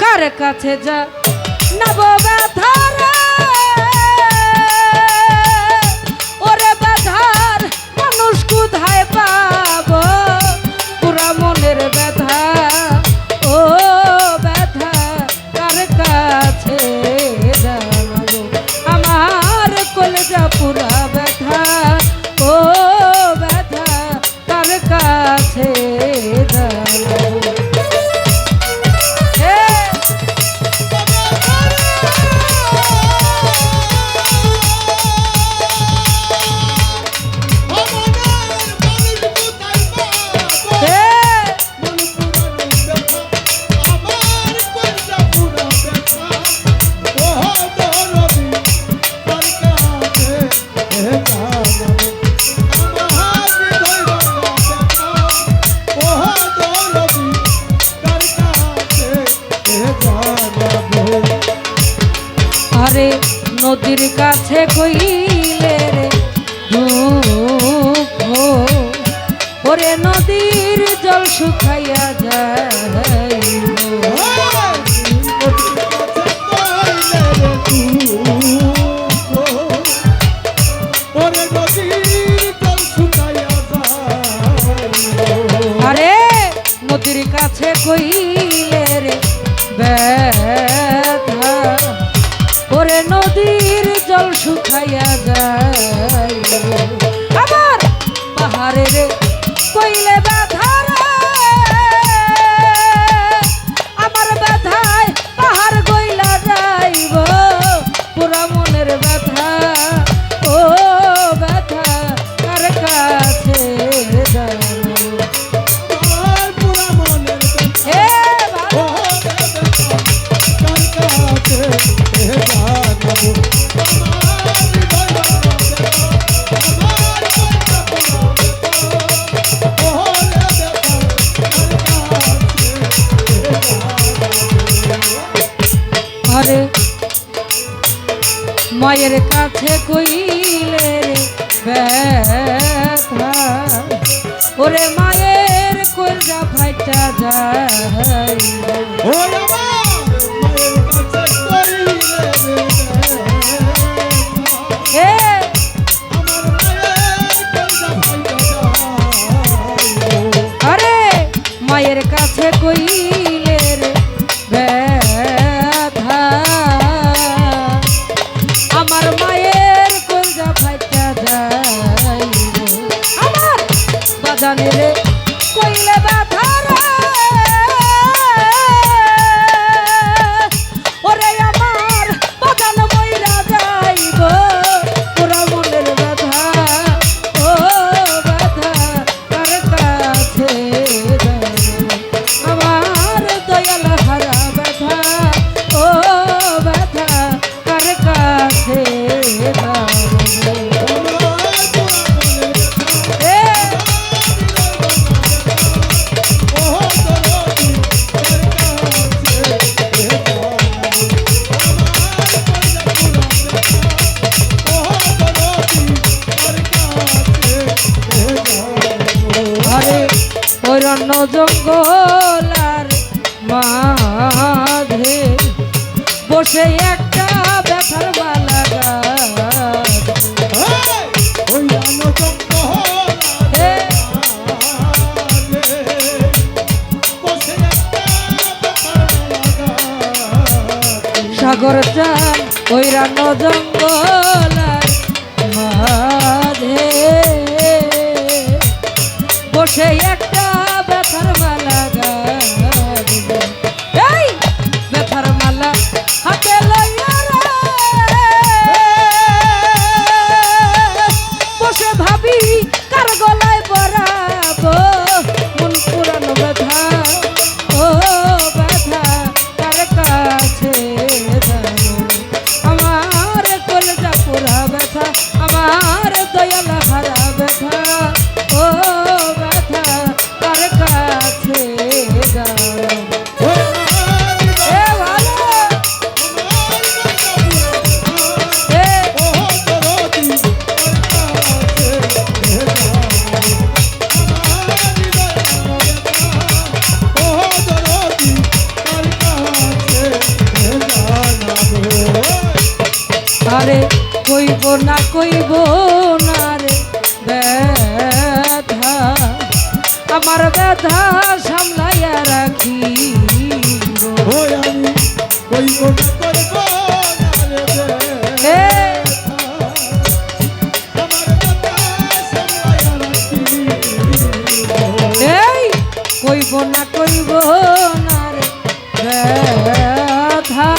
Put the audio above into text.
কার কাছে যা নব ব্যথা রে, নদীর কাছে কইলে রে। দুঃখ ওরে নদীর জল শুকাইয়া যায় আরে, নদীর কাছে কইলে রে, ব্যথা পরে নদীর জল শুকাইয়া যায়। আবার! পাহাড়ের মায়ের কাছে কইলে ব্যথা। ওরে মায়ের কলজা ফাইটা যায় ঘন জঙ্গলার মাঝে বসে একটা ব্যথার মালা সাগর চান ওই রান জঙ্গলার মাঝে বসে এক না কইব না রে ব্যথা। আমার ব্যথা সামলাইয়া রাখি করব না এই! কইব না কইব না রে ব্যথা।